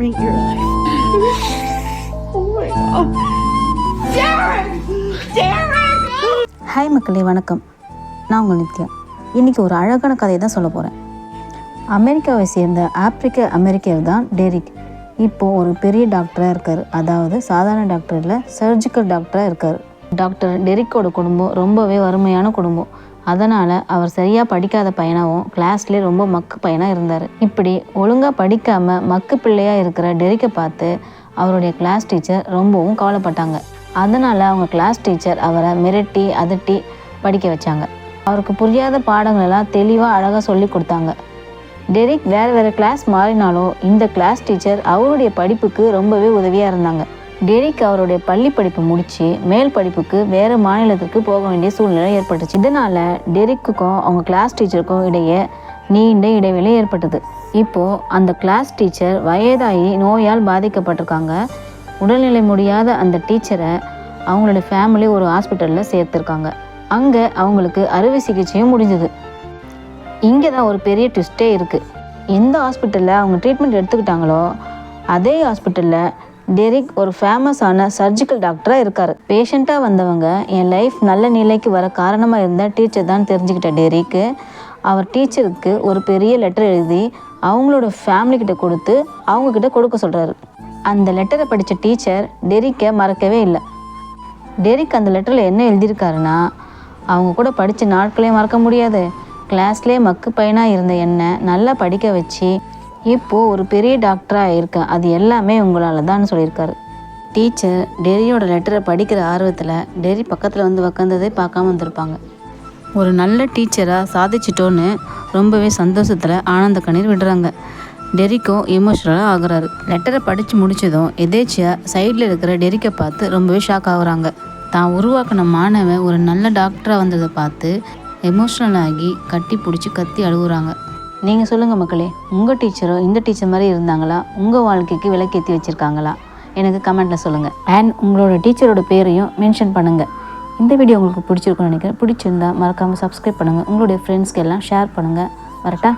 terminate your life. oh my god. Derek! Derek! Hi மக்களே வணக்கம் நான் உங்கள் நித்யா இன்றைக்கி ஒரு அழகான கதையை தான் சொல்ல போகிறேன் அமெரிக்காவை சேர்ந்த ஆப்பிரிக்க அமெரிக்கர் தான் டெரிக் இப்போது ஒரு பெரிய டாக்டராக இருக்கார் அதாவது சாதாரண டாக்டர் இல்லை சர்ஜிக்கல் டாக்டராக இருக்கார் டாக்டர் டெரிக்கோட குடும்பம் ரொம்பவே வறுமையான குடும்பம் அதனால் அவர் சரியாக படிக்காத பையனாகவும் கிளாஸ்லேயே ரொம்ப மக்கு பையனாக இருந்தார். இப்படி ஒழுங்காக படிக்காமல் மக்கு பிள்ளையாக இருக்கிற டெரிக்கை பார்த்து அவருடைய கிளாஸ் டீச்சர் ரொம்பவும் கவலைப்பட்டாங்க. அதனால் அவங்க கிளாஸ் டீச்சர் அவரை மிரட்டி அதட்டி படிக்க வச்சாங்க. அவருக்கு புரியாத பாடங்களெல்லாம் தெளிவாக அழகாக சொல்லி கொடுத்தாங்க. டெரிக் வேறு வேறு கிளாஸ் மாறினாலும் இந்த கிளாஸ் டீச்சர் அவருடைய படிப்புக்கு ரொம்பவே உதவியாக இருந்தாங்க. டெரிக் அவருடைய பள்ளி படிப்பு முடித்து மேல் படிப்புக்கு வேறு மாநிலத்திற்கு போக வேண்டிய சூழ்நிலை ஏற்பட்டுச்சு. இதனால் டெரிக்குக்கும் அவங்க கிளாஸ் டீச்சருக்கும் இடையே நீண்ட இடைவெளி ஏற்பட்டது. இப்போது அந்த கிளாஸ் டீச்சர் வயதாகி நோயால் பாதிக்கப்பட்டிருக்காங்க. உடல்நிலை முடியாத அந்த டீச்சரை அவங்களோட ஃபேமிலி ஒரு ஹாஸ்பிட்டலில் சேர்த்துருக்காங்க. அங்கே அவங்களுக்கு அறுவை சிகிச்சையும் முடிஞ்சது. இங்கே தான் ஒரு பெரிய ட்விஸ்ட்டே இருக்குது எந்த ஹாஸ்பிட்டலில் அவங்க ட்ரீட்மெண்ட் எடுத்துக்கிட்டாங்களோ அதே ஹாஸ்பிட்டலில் டெரிக் ஒரு ஃபேமஸான சர்ஜிக்கல் டாக்டராக இருக்கார். பேஷண்ட்டாக வந்தவங்க என் லைஃப் நல்ல நிலைக்கு வர காரணமாக இருந்த டீச்சர் தான் தெரிஞ்சுக்கிட்ட டெரிக்கு அவர் டீச்சருக்கு ஒரு பெரிய லெட்டர் எழுதி அவங்களோட ஃபேமிலிக்கிட்ட கொடுத்து அவங்கக்கிட்ட கொடுக்க சொல்கிறாரு அந்த லெட்டரை படித்த டீச்சர் டெரிக்கை மறக்கவே இல்லை. டெரிக் அந்த லெட்டரில் என்ன எழுதியிருக்காருன்னா அவங்க கூட படித்த நாட்களே மறக்க முடியாது. கிளாஸ்லேயே மக்கு பையனாக இருந்த என்னை நல்லா படிக்க வச்சு இப்போது ஒரு பெரிய டாக்டராக இருக்கேன் அது எல்லாமே உங்களால் தான் சொல்லியிருக்காரு. டீச்சர் டெரியோட லெட்டரை படிக்கிற ஆர்வத்தில் டெரி பக்கத்தில் வந்து உக்காந்ததே பார்க்காம வந்திருப்பாங்க ஒரு நல்ல டீச்சராக சாதிச்சிட்டோன்னு ரொம்பவே சந்தோஷத்தில் ஆனந்த கண்ணீர் விடுறாங்க. டெரிக்கும் எமோஷ்னலாக ஆகுறாரு. லெட்டரை படித்து முடிச்சதும் எதேச்சியாக சைடில் இருக்கிற டெரிக்கை பார்த்து ரொம்பவே ஷாக் ஆகுறாங்க. தான் உருவாக்கின மாணவன் ஒரு நல்ல டாக்டராக வந்ததை பார்த்து எமோஷ்னல் ஆகி கட்டி பிடிச்சி கத்தி அழுகுறாங்க. நீங்கள் சொல்லுங்கள் மக்களே உங்கள் டீச்சரோ இந்த டீச்சர் மாதிரி இருந்தாங்களா? உங்கள் வாழ்க்கைக்கு விளக்கேற்றி வச்சுருக்காங்களா? எனக்கு கமெண்ட்டில் சொல்லுங்கள் அண்ட் உங்களோட டீச்சரோட பேரையும் மென்ஷன் பண்ணுங்கள் இந்த வீடியோ உங்களுக்கு பிடிச்சிருக்கும்னு நினைக்கிறேன். பிடிச்சிருந்தா மறக்காமல் சப்ஸ்கிரைப் பண்ணுங்கள் உங்களுடைய ஃப்ரெண்ட்ஸ்க்கு எல்லாம் ஷேர் பண்ணுங்கள் வரட்டா?